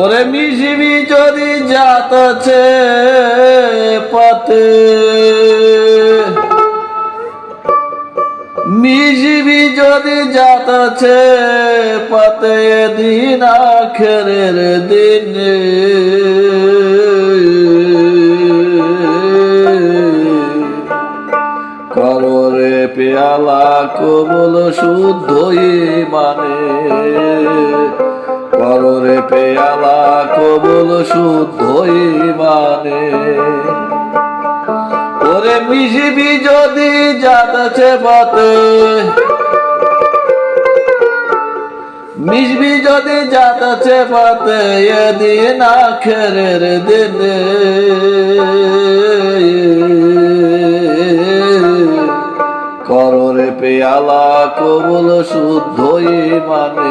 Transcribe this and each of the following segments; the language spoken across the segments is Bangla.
ওরে মিশিবি যদি যাতছে পাতে মিশিবি যদি যাতছে পাতে দিন আখেরের দিনে। কররে পেয়ালা কবল শুদ্ধই মানে কররে পেয়ালা কবল শুদ্ধই মানে ওরে মিশিবি যদি যাচ্ছে পথে। মিশবি যদি যাচ্ছে পথে এদিন আখেরের দিনে। কররে পেয়ালা কবল শুদ্ধই মানে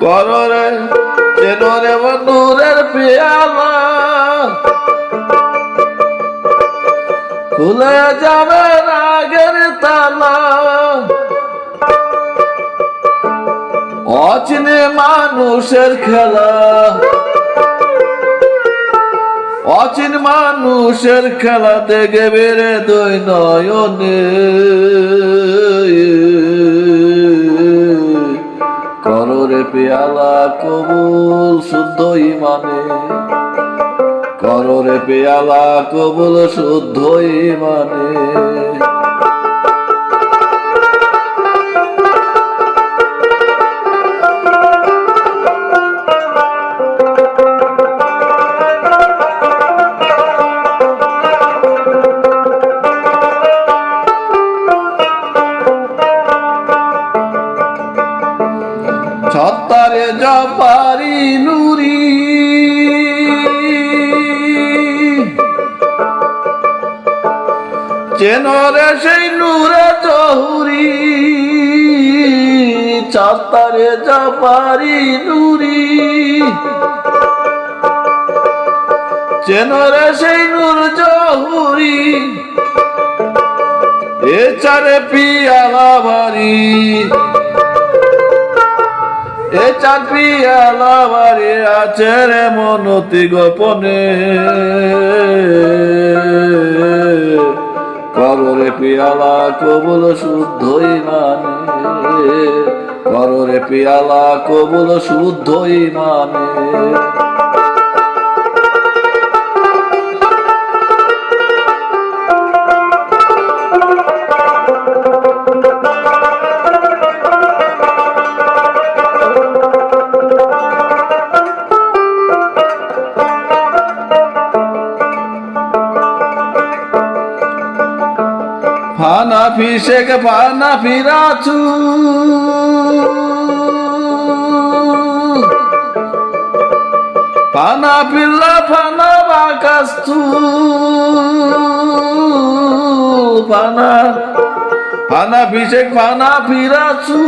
কররে চেনোরে নূরের পিয়ালা। খুলে যাবে রাগের তালা। অচিনে মানুষের খেলা। অচিন মানুষের খেলা দেখে বেড়ে নয়নে। কবুল শুদ্ধ ইমানে কররে পেয়ালা কবুল শুদ্ধ ইমানে চেনরে সেই নূরে চহুরি ছত্তারে জপারি নুরি। চেনরে সেই নূর জহুরি এ চারে পিয়ালা বাড়ি। এ চাকরি আলাবারে আছে রে মনতি গোপনে। কররে পিয়ালা কবুল শুদ্ধই মানে কররে পিয়ালা কবুল শুদ্ধই মানে। ফানা ফিসেক ফানা ফিরাছু ফানা পিল্লা ফানা বাকাস্তু। ফানা ফানা ফিসেক ফানা ফিরাছু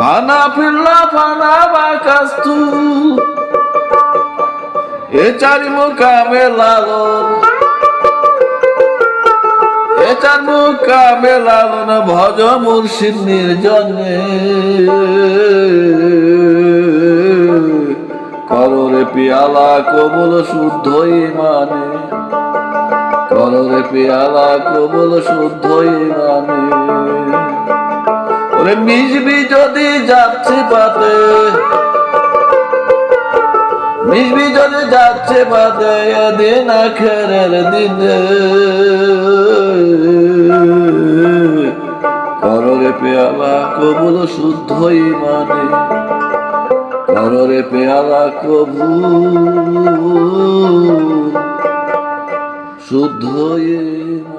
ফানা পিল্লা ফানা বাকাস্তু। এ চারি মুখামে লালন। এটার মুখামে লালন ভজ মুর্শিদ নির্জনে। কররে পিয়ালা কবল শুদ্ধই মানে কররে পিয়ালা কবল শুদ্ধই মানে ওরে মিশবি যদি যাচ্ছি পাতে মিশবি যদি যাচ্ছে পাতে দিন আখেরের দিনে। কররে পেয়ালা, কবুল শুদ্ধই মানে কররে পেয়ালা, কবুল শুদ্ধই মানে